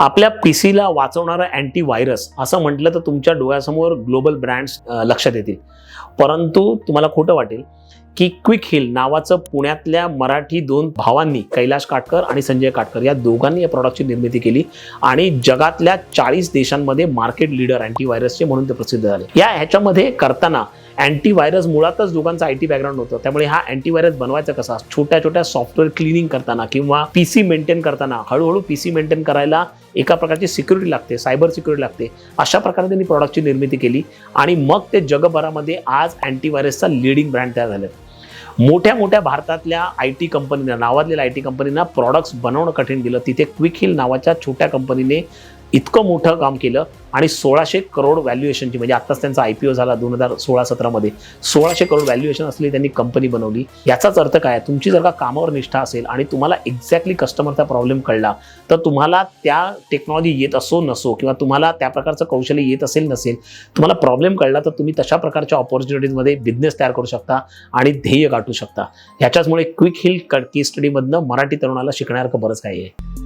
आपल्या पी सीला वाचवणारा anti virus असं म्हटलं तर तुमच्या डोळ्यासमोर ग्लोबल ब्रँड्स लक्षात येतील. परंतु तुम्हाला खोटं वाटेल की क्विक हिल नावाचं पुण्यातल्या मराठी दोन भावांनी कैलाश काटकर आणि संजय काटकर या दोघांनी या प्रॉडक्टची निर्मिती केली आणि जगातल्या चाळीस देशांमध्ये मार्केट लीडर अँटीव्हायरसचे म्हणून ते प्रसिद्ध झाले. या ह्याच्यामध्ये करताना अँटीव्हायरस मुळातच दोघांचा आय टी बॅकग्राऊंड होतं त्यामुळे हा अँटीव्हायरस बनवायचा कसा? छोट्या छोट्या सॉफ्टवेअर क्लिनिंग करताना किंवा पी सी मेंटेन करताना हळूहळू पी सी मेंटेन करायला एका प्रकारची सिक्युरिटी लागते सायबर सिक्युरिटी लागते. अशा प्रकारे त्यांनी प्रॉडक्टची निर्मिती केली आणि मग ते जगभरामध्ये आज अँटीव्हायरसचा लिडिंग ब्रँड तयार झाले मोठ्या मोठ्या भारतातल्या आय टी कंपनीना नावाजलेल्या आय टी कंपनीना प्रॉडक्ट्स बनवणं कठीण गेलं. तिथे क्विक हिल नावाच्या छोट्या कंपनीने इतकं मोठं काम केलं आणि सोळाशे करोड व्हॅल्युएशनची म्हणजे आत्ताच त्यांचा आय पी ओ झाला दोन हजार सोळा सतरामध्ये. सोळाशे करोड व्हॅल्युएशन असलेली त्यांनी कंपनी बनवली. याचाच अर्थ काय तुमची जर का कामावर निष्ठा असेल आणि तुम्हाला एक्झॅक्टली कस्टमरचा प्रॉब्लेम कळला तर तुम्हाला त्या टेक्नॉलॉजी येत असो नसो किंवा तुम्हाला त्या प्रकारचं कौशल्य येत असेल नसेल तुम्हाला प्रॉब्लेम कळला तर तुम्ही तशा प्रकारच्या ऑपॉर्च्युनिटीजमध्ये बिझनेस तयार करू शकता आणि ध्येय गाठू शकता. ह्याच्याचमुळे क्विक हिल केस स्टडीमधनं मराठी तरुणाला शिकण्यासारखं बरंच काही आहे.